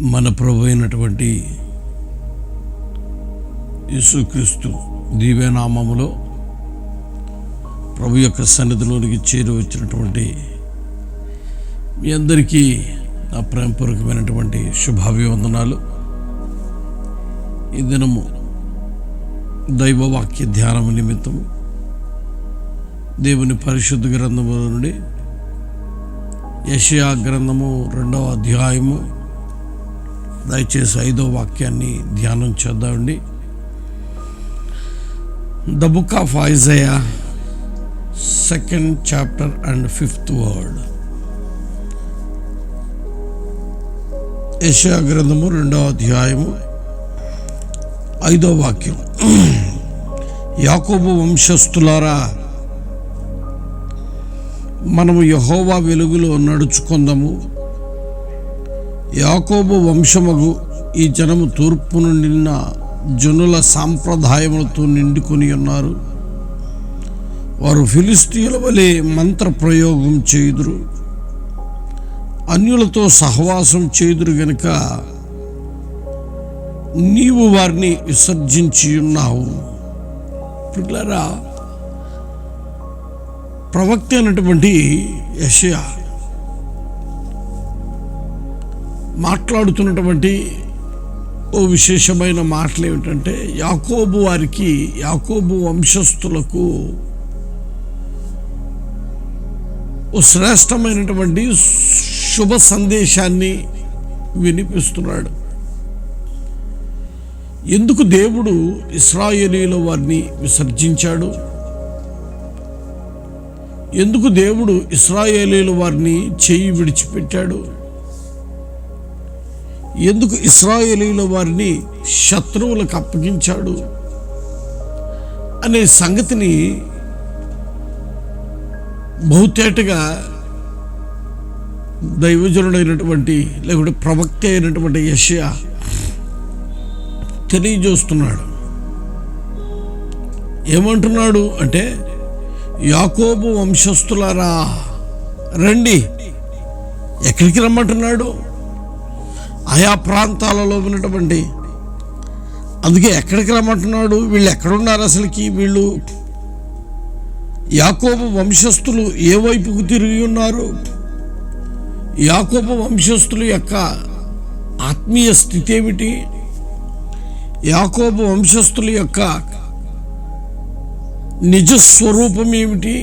మన ప్రభు అయినటువంటి యేసుక్రీస్తు దివ్యనామములో ప్రభు యొక్క సన్నిధిలోనికి చేరి వచ్చినటువంటి మీ అందరికీ నా ప్రేమపూర్వకమైనటువంటి శుభాభివందనాలు. ఈ దినము దైవవాక్య ధ్యానము నిమిత్తం దేవుని పరిశుద్ధ గ్రంథము నుండి యషయా గ్రంథము రెండవ అధ్యాయము దయచేసి ఐదో వాక్యాన్ని ధ్యానం చేద్దామండి. The book of Isaiah second chapter and fifth word యశా గ్రంథము రెండవ అధ్యాయము ఐదో వాక్యం. యాకోబు వంశస్థులారా మనము యహోవా వెలుగులో నడుచుకుందాము. యాకోబు వంశముగు ఈ జనము తూర్పు నిన్న జనుల సాంప్రదాయములతో నిండుకొని ఉన్నారు. వారు ఫిలిస్తీన్ల వలె మంత్ర ప్రయోగం చేయుదురు. అన్యులతో సహవాసం చేయుదురు గనుక నీవు వారిని విసర్జించి ఉన్నావు. పిల్లరా ప్రవక్త అయినటువంటి యషయా మాట్లాడుతున్నటువంటి ఓ విశేషమైన మాటలు ఏమిటంటే యాకోబు వారికి యాకోబు వంశస్థులకు ఓ శ్రేష్టమైనటువంటి శుభ సందేశాన్ని వినిపిస్తున్నాడు. ఎందుకు దేవుడు ఇస్రాయేలీల వారిని విసర్జించాడు? ఎందుకు దేవుడు ఇస్రాయేలీల వారిని చేయి విడిచిపెట్టాడు? ఎందుకు ఇస్రాయేలీల వారిని శత్రువులకు అప్పగించాడు అనే సంగతిని బహుతేటగా దైవజనుడైనటువంటి లేకుంటే ప్రవక్త అయినటువంటి యషయా తెలియజేస్తున్నాడు. ఏమంటున్నాడు అంటే యాకోబు వంశస్థులారా రండి ఎక్కడికి రమ్మంటున్నాడు? ఆయా ప్రాంతాలలో ఉన్నటువంటి అందుకే ఎక్కడికి రమ్మంటున్నాడు? వీళ్ళు ఎక్కడున్నారు అసలుకి? వీళ్ళు యాకోబు వంశస్థులు ఏ వైపుకు తిరిగి ఉన్నారు? యాకోబు వంశస్థుల యొక్క ఆత్మీయ స్థితి ఏమిటి యాకోబు వంశస్థుల యొక్క నిజ స్వరూపం ఏమిటి?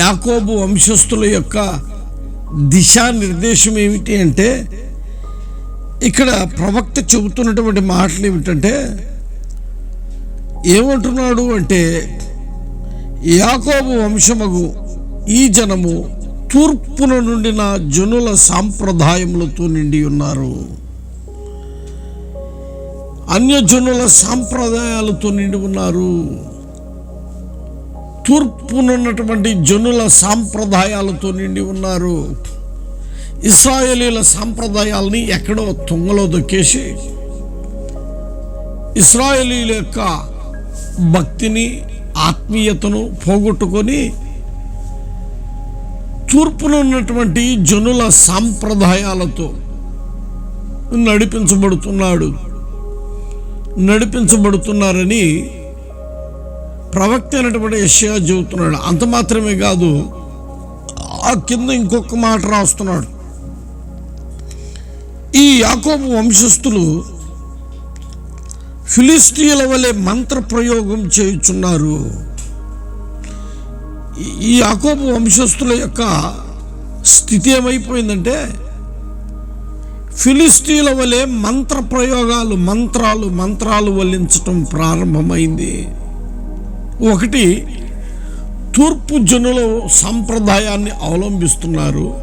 యాకోబు వంశస్థుల యొక్క దిశానిర్దేశం ఏమిటి అంటే ఇక్కడ ప్రవక్త చెబుతున్నటువంటి మాటలు ఏమిటంటే ఏమంటున్నాడు అంటే యాకోబు వంశమగు ఈ జనము తూర్పున నుండిన జనుల సాంప్రదాయములతో నిండి ఉన్నారు. అన్యజనుల సాంప్రదాయాలతో నిండి ఉన్నారు. తూర్పునున్నటువంటి జనుల సాంప్రదాయాలతో నిండి ఉన్నారు. ఇస్రాయేలీల సాంప్రదాయాలని ఎక్కడో తుంగలో దొక్కేసి ఇస్రాయేలీల యొక్క భక్తిని ఆత్మీయతను పోగొట్టుకొని తూర్పునున్నటువంటి జనుల సాంప్రదాయాలతో నడిపించబడుతున్నాడు. నడిపించబడుతున్నారని ప్రవక్త అయినటువంటి యషయా చెబుతున్నాడు. అంత మాత్రమే కాదు ఆ కింద ఇంకొక మాట రాస్తున్నాడు. ఈ యాకోబు వంశస్థులు ఫిలిస్టీల వలె మంత్ర ప్రయోగం చేయుచున్నారు. ఈ యాకోబు వంశస్థుల యొక్క స్థితి ఏమైపోయిందంటే ఫిలిస్టీల వలె మంత్ర ప్రయోగాలు మంత్రాలు మంత్రాలు వల్లించటం ప్రారంభమైంది. ఒకటి తూర్పు జనుల సంప్రదాయాన్ని అవలంబిస్తున్నారు.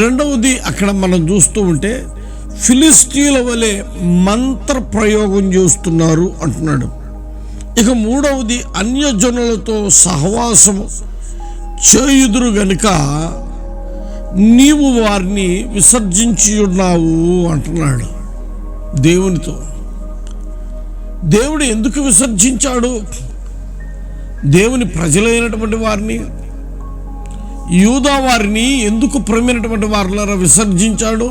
రెండవది అక్కడ మనం చూస్తూ ఉంటే ఫిలిస్తీన్ల వలె మంత్ర ప్రయోగం చేస్తున్నారు అంటున్నాడు. ఇక మూడవది అన్యజనులతో సహవాసము చేయుదురు గనుక నీవు వారిని విసర్జించి ఉన్నావు అంటున్నాడు దేవునితో. దేవుడు ఎందుకు విసర్జించాడు? దేవుని ప్రజలైనటువంటి వారిని యూదా వారిని ఎందుకు ప్రమినటువంటి వారిలారా విసర్జించాడు?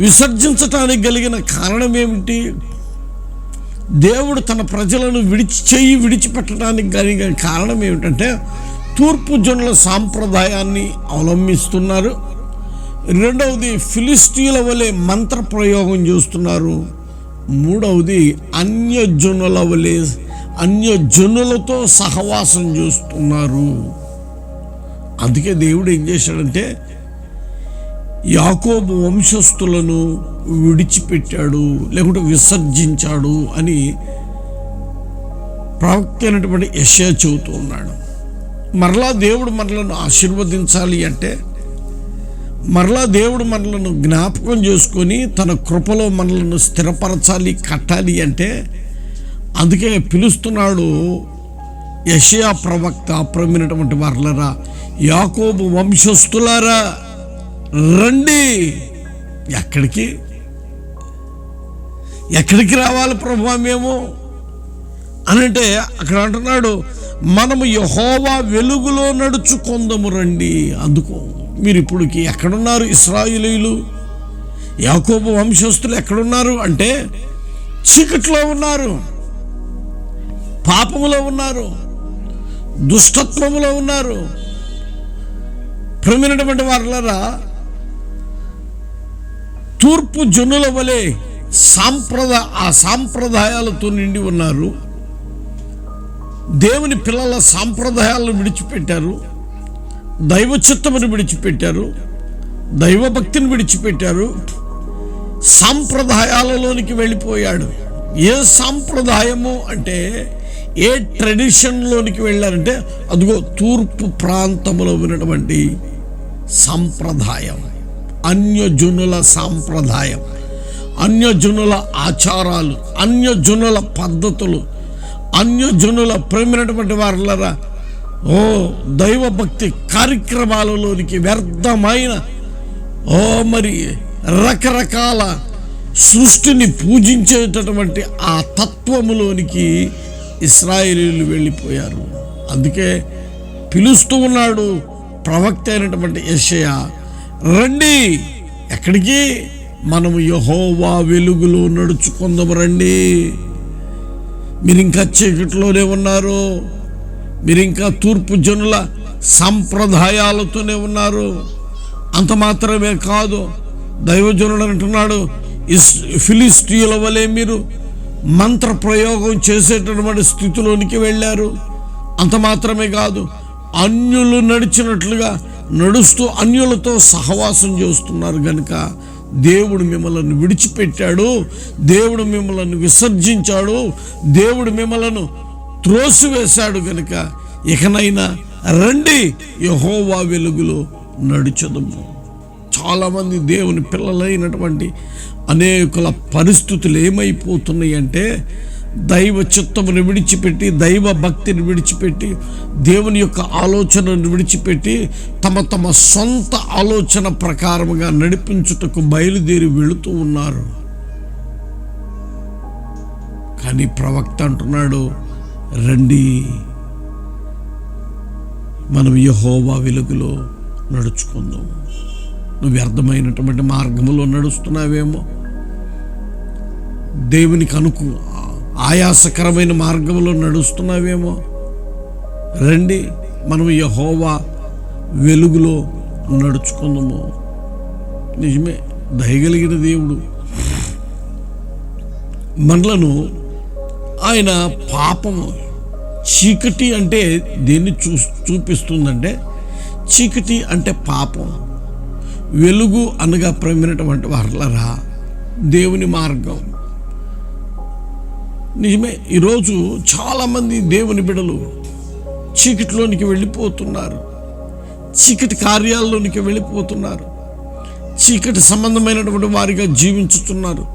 విసర్జించటానికి కలిగిన కారణం ఏమిటి దేవుడు తన ప్రజలను విడిచి చెయ్యి విడిచిపెట్టడానికి కలిగిన కారణం ఏమిటంటే తూర్పు జనుల సాంప్రదాయాన్ని అవలంబిస్తున్నారు. రెండవది ఫిలిస్టీల వలె మంత్ర ప్రయోగం చేస్తున్నారు. మూడవది అన్యజనుల వలె అన్యజనులతో సహవాసం చేస్తున్నారు. అందుకే దేవుడు ఏం చేశాడంటే యాకోబు వంశస్థులను విడిచిపెట్టాడు లేకుంటే విసర్జించాడు అని ప్రవక్త అయినటువంటి యశా చెబుతూ ఉన్నాడు. మరలా దేవుడు మనలను ఆశీర్వదించాలి అంటే మరలా దేవుడు మనలను జ్ఞాపకం చేసుకొని తన కృపలో మనలను స్థిరపరచాలి కట్టాలి అంటే అందుకే పిలుస్తున్నాడు యషయా ప్రవక్త అప్రమైనటువంటి వారులరా యాకోబు వంశస్థులారా రండి. ఎక్కడికి? ఎక్కడికి రావాలి ప్రభు మేము? అనంటే అక్కడ అంటున్నాడు మనము యహోవా వెలుగులో నడుచుకుందము రండి అందుకు. మీరు ఇప్పుడుకి ఎక్కడున్నారు ఇస్రాయిలీలు? యాకోబు వంశస్థులు ఎక్కడున్నారు అంటే చీకట్లో ఉన్నారు పాపములో ఉన్నారు దుష్టత్వములో ఉన్నారు. ప్రమినటువంటి వారులరా తూర్పు జనుల వలె సాంప్రదాయ ఆ సాంప్రదాయాలతో నిండి ఉన్నారు. దేవుని పిల్లల సాంప్రదాయాలను విడిచిపెట్టారు. దైవ చిత్తమును విడిచిపెట్టారు. దైవభక్తిని విడిచిపెట్టారు. సాంప్రదాయాలలోనికి వెళ్ళిపోయాడు. ఏ సాంప్రదాయము అంటే ఏ ట్రెడిషన్లోనికి వెళ్ళారంటే అదిగో తూర్పు ప్రాంతంలో ఉన్నటువంటి సాంప్రదాయం. అన్యజనుల సాంప్రదాయం. అన్యజనుల ఆచారాలు అన్యజనుల పద్ధతులు అన్యజనుల ప్రేమైనటువంటి వారులరా ఓ దైవభక్తి కార్యక్రమాలలోనికి వ్యర్థమైన ఓ మరి రకరకాల సృష్టిని పూజించేటటువంటి ఆ తత్వములోనికి ఇస్రాయేలీలు వెళ్ళిపోయారు. అందుకే పిలుస్తూ ఉన్నాడు ప్రవక్త అయినటువంటి యశయ రండి ఎక్కడికి? మనము యహోవా వెలుగులో నడుచుకుందాము రండి. మీరు ఇంకా చీకటిలోనే ఉన్నారు. మీరు ఇంకా తూర్పు జనుల సంప్రదాయాలతోనే ఉన్నారు. అంత మాత్రమే కాదు దైవజనుడు అంటున్నాడు ఇస్ వలె మీరు మంత్ర ప్రయోగం చేసేటటువంటి స్థితిలోనికి వెళ్ళారు. అంత మాత్రమే కాదు అన్యులు నడిచినట్లుగా నడుస్తూ అన్యులతో సహవాసం చేస్తున్నారు కనుక దేవుడు మిమ్మల్ని విడిచిపెట్టాడు దేవుడు మిమ్మల్ని విసర్జించాడు దేవుడు మిమ్మలను త్రోసివేశాడు కనుక ఇకనైనా రండి యహోవా వెలుగులో నడుచదము. చాలామంది దేవుని పిల్లలైనటువంటి అనేకుల పరిస్థితులు ఏమైపోతున్నాయి అంటే దైవ చిత్తమును విడిచిపెట్టి దైవ భక్తిని విడిచిపెట్టి దేవుని యొక్క ఆలోచనను విడిచిపెట్టి తమ తమ సొంత ఆలోచన ప్రకారముగా నడిపించుటకు బయలుదేరి వెళుతూ ఉన్నారు. కానీ ప్రవక్త అంటున్నాడు రండి. మనం యహోవా వెలుగులో నడుచుకుందాం. నువ్వు వ్యర్థమైనటువంటి మార్గములో నడుస్తున్నావేమో. దేవునికి అనుకు ఆయాసకరమైన మార్గంలో నడుస్తున్నావేమో. రండి మనం యహోవా వెలుగులో నడుచుకుందాము. నిజమే దయగలిగిన దేవుడు. మనలను ఆయన పాపము చీకటి అంటే దేన్ని చూ చూపిస్తుందంటే చీకటి అంటే పాపం. వెలుగు అనగా ప్రమినటువంటి వర్లరా దేవుని మార్గం. నిజమే ఈరోజు చాలామంది దేవుని బిడలు చీకటిలోనికి వెళ్ళిపోతున్నారు. చీకటి కార్యాల్లోనికి వెళ్ళిపోతున్నారు. చీకటి సంబంధమైనటువంటి వారిగా జీవించుతున్నారు.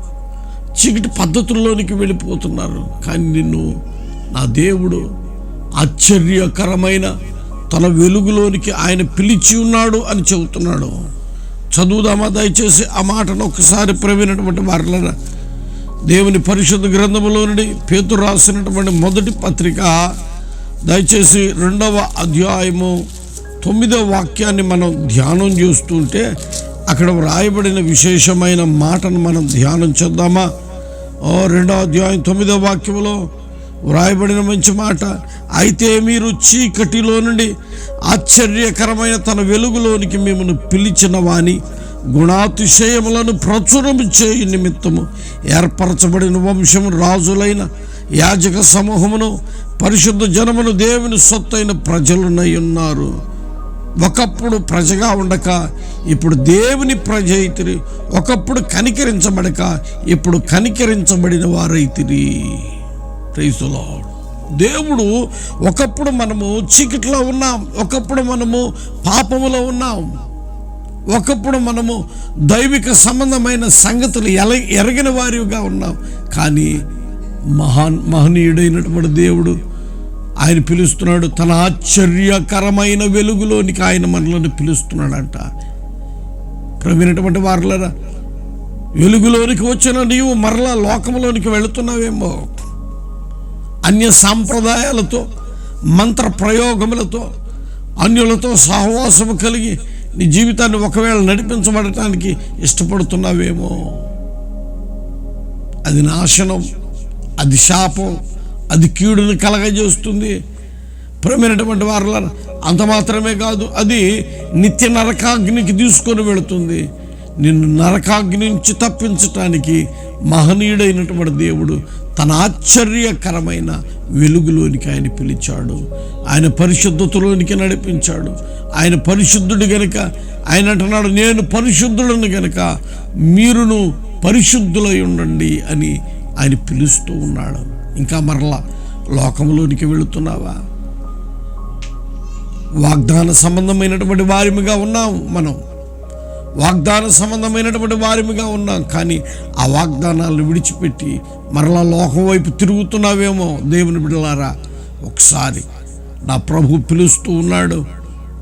చీకటి పద్ధతుల్లోనికి వెళ్ళిపోతున్నారు. కానీ నిన్ను నా దేవుడు ఆశ్చర్యకరమైన తన వెలుగులోనికి ఆయన పిలిచి ఉన్నాడు అని చెబుతున్నాడు. చదువుదామా? దయచేసి ఆ మాటను ఒకసారి ప్రవీణటువంటి వారిలో దేవుని పరిశుద్ధ గ్రంథంలో నుండి పేతురు రాసినటువంటి మొదటి పత్రిక దయచేసి రెండవ అధ్యాయము తొమ్మిదవ వాక్యాన్ని మనం ధ్యానం చేస్తుంటే అక్కడ వ్రాయబడిన విశేషమైన మాటను మనం ధ్యానం చేద్దామా? ఓ అధ్యాయం తొమ్మిదో వాక్యంలో వ్రాయబడిన మంచి మాట. అయితే మీరు చీకటిలో నుండి ఆశ్చర్యకరమైన తన వెలుగులోనికి మిమ్మల్ని పిలిచిన వాని గుణాతిశయములను ప్రచురము చేయు నిమిత్తము ఏర్పరచబడిన వంశం రాజులైన యాజక సమూహమును పరిశుద్ధ జనమును దేవుని సొత్తైన ప్రజలునై ఉన్నారు. ఒకప్పుడు ప్రజగా ఉండక ఇప్పుడు దేవుని ప్రజ అయితిరి ఒకప్పుడు కనికరించబడక ఇప్పుడు కనికరించబడిన వారైతిరి. ప్రైజ్ దేవుడు ఒకప్పుడు మనము చీకట్లో ఉన్నాం ఒకప్పుడు మనము పాపములో ఉన్నాం ఒకప్పుడు మనము దైవిక సంబంధమైన సంగతులు ఎల ఎరగిన వారిగా ఉన్నాం. కానీ మహాన్ మహనీయుడైనటువంటి దేవుడు ఆయన పిలుస్తున్నాడు తన ఆశ్చర్యకరమైన వెలుగులోనికి ఆయన మనలను పిలుస్తున్నాడంట. ప్రవీణటువంటి వారులరా వెలుగులోనికి వచ్చిన నీవు మరలా లోకంలోనికి వెళుతున్నావేమో. అన్య సాంప్రదాయాలతో మంత్ర ప్రయోగములతో అన్యులతో సహవాసము కలిగి నీ జీవితాన్ని ఒకవేళ నడిపించబడటానికి ఇష్టపడుతున్నావేమో. అది నాశనం అది శాపం అది కీడుని కలగజేస్తుంది. ప్రేమైనటువంటి వారుల అంత మాత్రమే కాదు అది నిత్య నరకాగ్నికి తీసుకొని వెళుతుంది. నిన్ను నరకాగ్ని నుంచి తప్పించటానికి మహనీయుడైనటువంటి దేవుడు తన ఆశ్చర్యకరమైన వెలుగులోనికి ఆయన పిలిచాడు. ఆయన పరిశుద్ధతలోనికి నడిపించాడు. ఆయన పరిశుద్ధుడు గనుక ఆయన అంటున్నాడు నేను పరిశుద్ధుడను గనుక మీరును పరిశుద్ధులై ఉండండి అని ఆయన పిలుస్తూ ఉన్నాడు. ఇంకా మరలా లోకంలోనికి వెళుతున్నావా? వాగ్దాన సంబంధమైనటువంటి వారిగా ఉన్నాం మనం. వాగ్దాన సంబంధమైనటువంటి వారిగా ఉన్నాం. కానీ ఆ వాగ్దానాలను విడిచిపెట్టి మరలా లోకం వైపు తిరుగుతున్నావేమో దేవుని బిడ్డలారా ఒకసారి నా ప్రభు పిలుస్తూ ఉన్నాడు.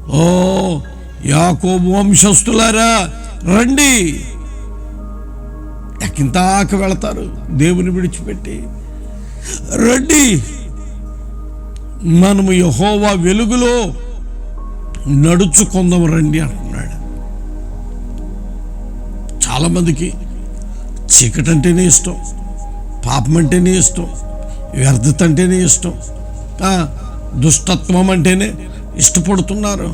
ఓ యాకోబు వంశస్థులారా రండి. ఎక్కింతాక వెళతారు దేవుని విడిచిపెట్టి. రండి. మనము యహోవా వెలుగులో నడుచుకుందాం రండి అంటున్నాడు. చాలామందికి చీకటి అంటేనే ఇష్టం పాపం అంటేనే ఇష్టం వ్యర్థత అంటేనే ఇష్టం దుష్టత్వం అంటేనే ఇష్టపడుతున్నారు.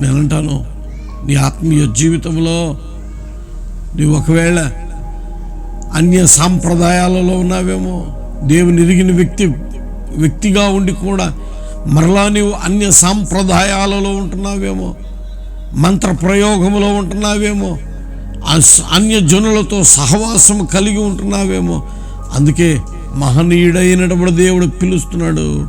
నేనంటాను నీ ఆత్మీయ జీవితంలో నీవు ఒకవేళ అన్య సాంప్రదాయాలలో ఉన్నావేమో దేవుని ఎరిగిన వ్యక్తి వ్యక్తిగా ఉండి కూడా మరలా నీవు అన్య సాంప్రదాయాలలో ఉంటున్నావేమో మంత్రప్రయోగములో ఉంటున్నావేమో అన్య జనులతో సహవాసం కలిగి ఉంటున్నావేమో అందుకే మహనీయుడైనటువంటి దేవుడు పిలుస్తున్నాడు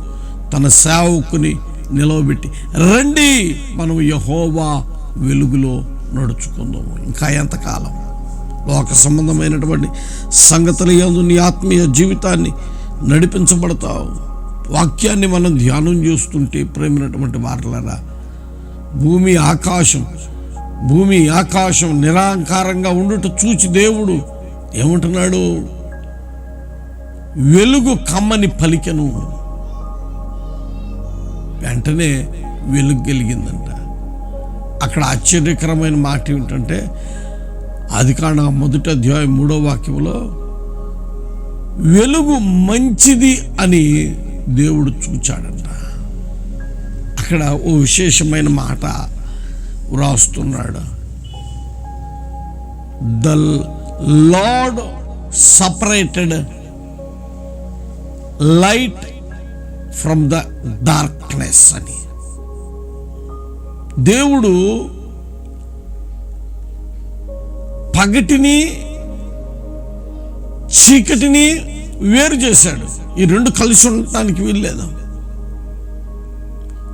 తన సేవకుని నిలవబెట్టి. రండి మనం యహోవా వెలుగులో నడుచుకుందాము. ఇంకా ఎంతకాలం? లోక సంబంధమైనటువంటి సంగతుల యందు నీ ఆత్మీయ జీవితాన్ని నడిపించబడతావు. వాక్యాన్ని మనం ధ్యానం చేస్తుంటే ప్రేమైనటువంటి వారలరా భూమి ఆకాశం. భూమి ఆకాశం నిరాంకారంగా ఉండుట చూచి దేవుడు ఏమంటున్నాడు? వెలుగు కమ్మని పలికెను. వెంటనే వెలుగు కలిగిందంట. అక్కడ ఆశ్చర్యకరమైన మాట ఏమిటంటే అది కాన మొదట అధ్యాయం మూడో వాక్యంలో వెలుగు మంచిది అని దేవుడు చూచాడంట. అక్కడ ఓ విశేషమైన మాట వ్రాస్తున్నాడు. The lord separated light from the darkness అని. దేవుడు పగటిని చీకటిని వేరు చేశాడు. ఈ రెండు కలిసి ఉండటానికి వీల్లేదు.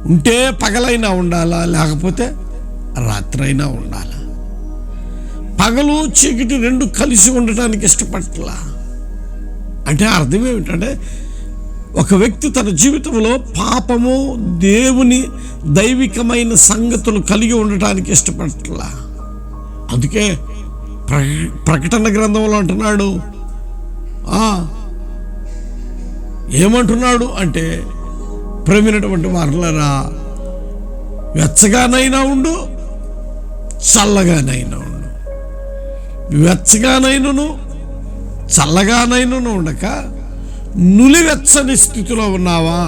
ఉంటే పగలైనా ఉండాలా లేకపోతే రాత్రైనా ఉండాలా? పగలు చీకటి రెండు కలిసి ఉండటానికి ఇష్టపడట్లా? అంటే అర్థం ఏమిటంటే ఒక వ్యక్తి తన జీవితంలో పాపము దేవుని దైవికమైన సంగతులు కలిగి ఉండటానికి ఇష్టపడట్లా? అందుకే ప్ర ప్రకటన గ్రంథంలో అంటున్నాడు. ఏమంటున్నాడు అంటే ప్రేమినటువంటి వారులరా వెచ్చగానైనా ఉండు చల్లగానైనా ఉండు. వెచ్చగానైనను చల్లగానైనను ఉండక నులివెచ్చని స్థితిలో ఉన్నావా?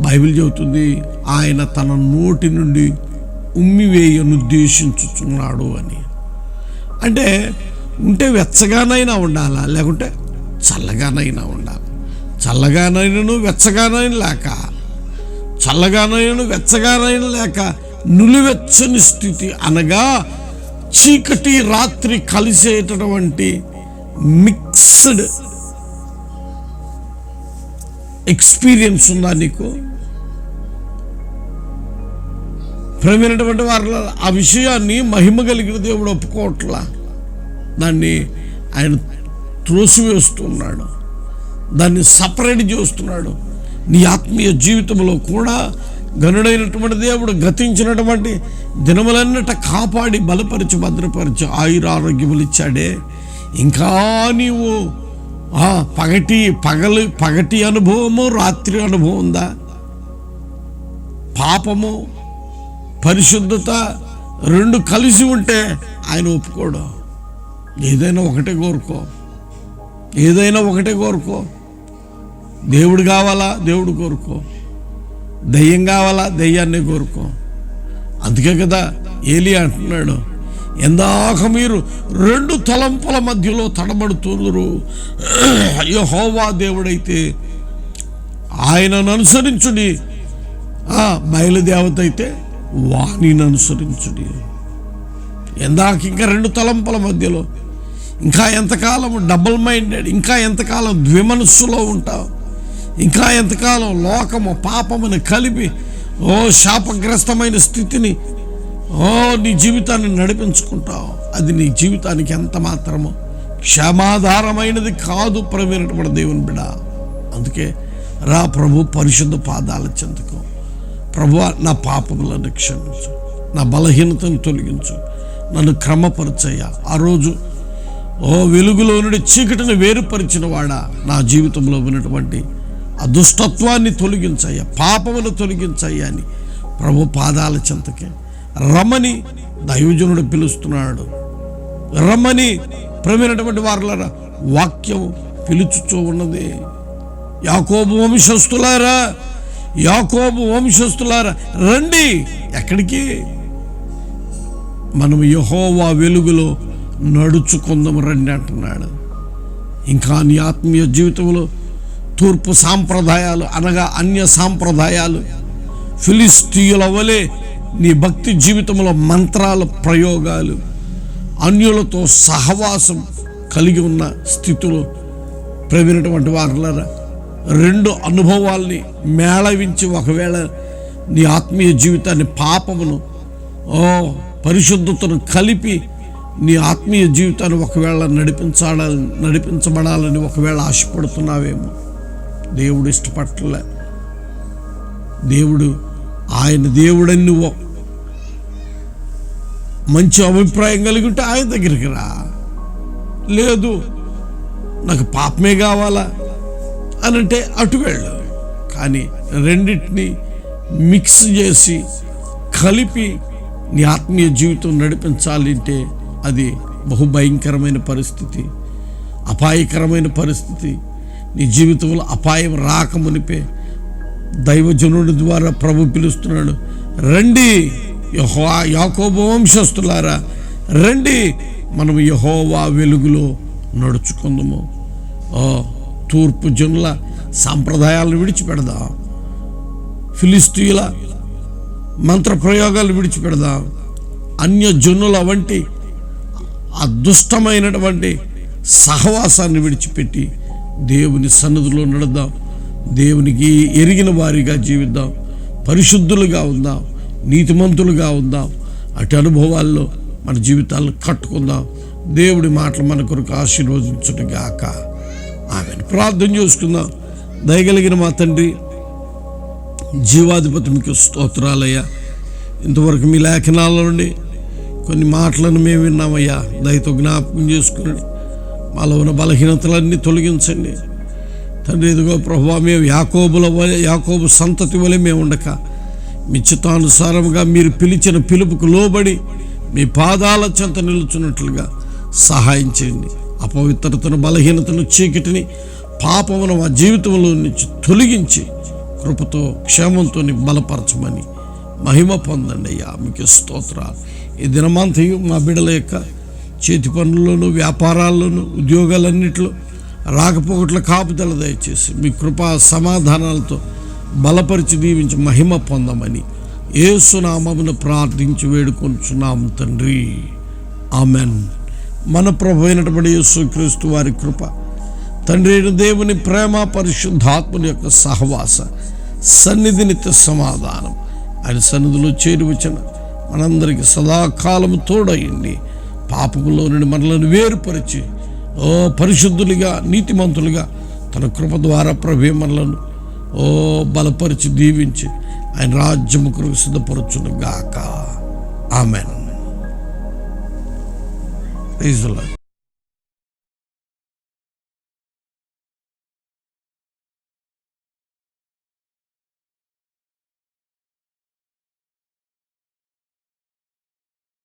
బైబిల్ చెబుతుంది ఆయన తన నోటి నుండి ఉమ్మివేయను ఉద్దేశించుచున్నాడు అని. అంటే ఉంటే వెచ్చగానైనా ఉండాలా? లేకుంటే చల్లగానైనా ఉండాలి? చల్లగానైనను వెచ్చగానైనా లేక చల్లగానైనను వెచ్చగానైనా లేక నులివెచ్చని స్థితి అనగా చీకటి రాత్రి కలిసేటటువంటి మిక్స్డ్ ఎక్స్పీరియన్స్ ఉందా నీకు? ప్రేమైనటువంటి వారి ఆ విషయాన్ని మహిమ కలిగిన దేవుడు ఒప్పుకోవట్లా? దాన్ని ఆయన త్రోసివేస్తున్నాడు. దాన్ని సపరేట్ చేస్తున్నాడు. నీ ఆత్మీయ జీవితంలో కూడా గనుడైనటువంటి దేవుడు గతించినటువంటి దినములన్నట కాపాడి బలపరిచి భద్రపరిచి ఆయుర ఆరోగ్యములు ఇచ్చాడే. ఇంకా నీవు ఆ, పగటి పగలు పగటి అనుభవము రాత్రి అనుభవం ఉందా? పాపము పరిశుద్ధత రెండు కలిసి ఉంటే ఆయన ఒప్పుకోడు. ఏదైనా ఒకటే కోరుకో. ఏదైనా ఒకటే కోరుకో. దేవుడు కావాలా? దేవుడు కోరుకో. దయ్యం కావాలా? దయ్యాన్ని కోరుకో. అందుకే కదా ఏలి అంటున్నాడు ఎందాక మీరు రెండు తలంపుల మధ్యలో తడబడుతున్నారు. అయ్యో హోవా దేవుడైతే ఆయనను అనుసరించుడి బయలుదేవత అయితే వాణిని అనుసరించుడి ఎందాక ఇంకా రెండు తలంపుల మధ్యలో ఇంకా ఎంతకాలం డబుల్ మైండెడ్ ఇంకా ఎంతకాలం ద్విమనస్సులో ఉంటావు? ఇంకా ఎంతకాలం లోకము పాపమును కలిపి ఓ శాపగ్రస్తమైన స్థితిని ఓ నీ జీవితాన్ని నడిపించుకుంటావు. అది నీ జీవితానికి ఎంత మాత్రమో క్షమాధారమైనది కాదు ప్రవీణటువంటి దేవుని బిడ. అందుకే రా ప్రభు పరిశుద్ధ పాదాల చెందుకో. ప్రభు నా పాపములను క్షమించు. నా బలహీనతను తొలగించు. నన్ను క్రమపరచయ్యా. ఆ రోజు ఓ వెలుగులో నుండి చీకటిని వేరుపరిచిన వాడా నా జీవితంలో ఉన్నటువంటి ఆ దుష్టత్వాన్ని తొలగించయ్యా పాపమును తొలగించయ్యా అని ప్రభు పాదాల చెంతకే. రమ్మని దైవజనుడు పిలుస్తున్నాడు. రమ్మని ప్రమైనటువంటి వారులారా వాక్యం పిలుచుచూ ఉన్నది. యాకోబు వంశస్థులారా యాకోబు వంశస్థులారా రండి ఎక్కడికి? మనం యహోవా వెలుగులో నడుచుకుందాం రండి అంటున్నాడు. ఇంకా నీ ఆత్మీయ జీవితంలో తూర్పు సాంప్రదాయాలు అనగా అన్య సాంప్రదాయాలు. ఫిలిస్తీయుల వలె నీ భక్తి జీవితంలో మంత్రాల ప్రయోగాలు అన్యులతో సహవాసం కలిగి ఉన్న స్థితిలో ప్రవీణటువంటి వారులరా రెండు అనుభవాల్ని మేళవించి ఒకవేళ నీ ఆత్మీయ జీవితాన్ని పాపమును ఓ పరిశుద్ధతను కలిపి నీ ఆత్మీయ జీవితాన్ని ఒకవేళ నడిపించాలని నడిపించబడాలని ఒకవేళ ఆశపడుతున్నావేమో. దేవుడు ఇష్టపడలే దేవుడు ఆయన దేవుడని నువ్వు మంచి అభిప్రాయం కలిగి ఉంటే ఆయన దగ్గరికి రా. లేదు నాకు పాపమే కావాలా అని అంటే అటు వెళ్ళు. కానీ రెండింటిని మిక్స్ చేసి కలిపి నీ ఆత్మీయ జీవితం నడిపించాలి అంటే అది బహు భయంకరమైన పరిస్థితి అపాయకరమైన పరిస్థితి నీ జీవితంలో అపాయం రాకమునిపే దైవజనుడి ద్వారా ప్రభు పిలుస్తున్నాడు. రండి యహోవా యాకోబు వంశస్థులారా రండి. మనం యహోవా వెలుగులో నడుచుకుందాము. ఓ తూర్పు జనుల సాంప్రదాయాలను విడిచిపెడదాం. ఫిలిస్తీయుల మంత్రప్రయోగాలు విడిచిపెడదాం. అన్య జనుల వంటి అదృష్టమైనటువంటి దుష్టమైనటువంటి సహవాసాన్ని విడిచిపెట్టి దేవుని సన్నదిలో నడుద్దాం. దేవునికి ఎరిగిన వారిగా జీవిద్దాం. పరిశుద్ధులుగా ఉందాం. నీతిమంతులుగా ఉందాం. అటు అనుభవాల్లో మన జీవితాలను కట్టుకుందాం. దేవుడి మాటలు మన కొరకు ఆశీర్వదించుగాక ఆమెను. ప్రార్థన చేసుకుందాం. దయగలిగిన మా తండ్రి జీవాధిపతి మీకు స్తోత్రాలయ్యా. ఇంతవరకు మీ లేఖనాల నుండి కొన్ని మాటలను మేము విన్నామయ్యా. దయతో జ్ఞాపకం చేసుకుని మాలో ఉన్న బలహీనతలన్నీ తొలగించండి. తండ్రి ఇదిగో ప్రభా మేము యాకోబుల వలె యాకోబు సంతతి వలె మేము ఉండక మీ చిత్తానుసారంగా మీరు పిలిచిన పిలుపుకు లోబడి మీ పాదాల చెంత నిలుచున్నట్లుగా సహాయం చేయండి. అపవిత్రతను బలహీనతను చీకటిని పాపమును మా జీవితంలో నుంచి తొలగించి కృపతో క్షేమంతో బలపరచమని మహిమ పొందండి అయ్యా. మీకు స్తోత్రాలు. ఈ దినమంతయు మా బిడ్డల యొక్క చేతి పనుల్లోనూ వ్యాపారాల్లోనూ ఉద్యోగాలన్నింటిలో రాకపోకట్ల కాపుదల దయచేసి మీ కృపా సమాధానాలతో బలపరిచి దీవించి మహిమ పొందమని ఏసునామమును ప్రార్థించి వేడుకొంచున్నాము తండ్రి. ఆమెన్. మన ప్రభు అయినటువంటి యేసుక్రీస్తు వారి కృప తండ్రి అయిన దేవుని ప్రేమ పరిశుద్ధాత్మని యొక్క సహవాస సన్నిధి నిత్య సమాధానం. ఆయన సన్నిధిలో చేరి వచ్చిన మనందరికీ సదాకాలము తోడయండి. పాపములో నుండి మనలను వేరుపరిచి ఓ పరిశుద్ధులుగా నీతిమంతులుగా తన కృప ద్వారా ప్రభే మనలను ఓ బలపరిచి దీవించి ఆయన రాజ్యము కొరకు సిద్ధపరచును గాక ఆమెన్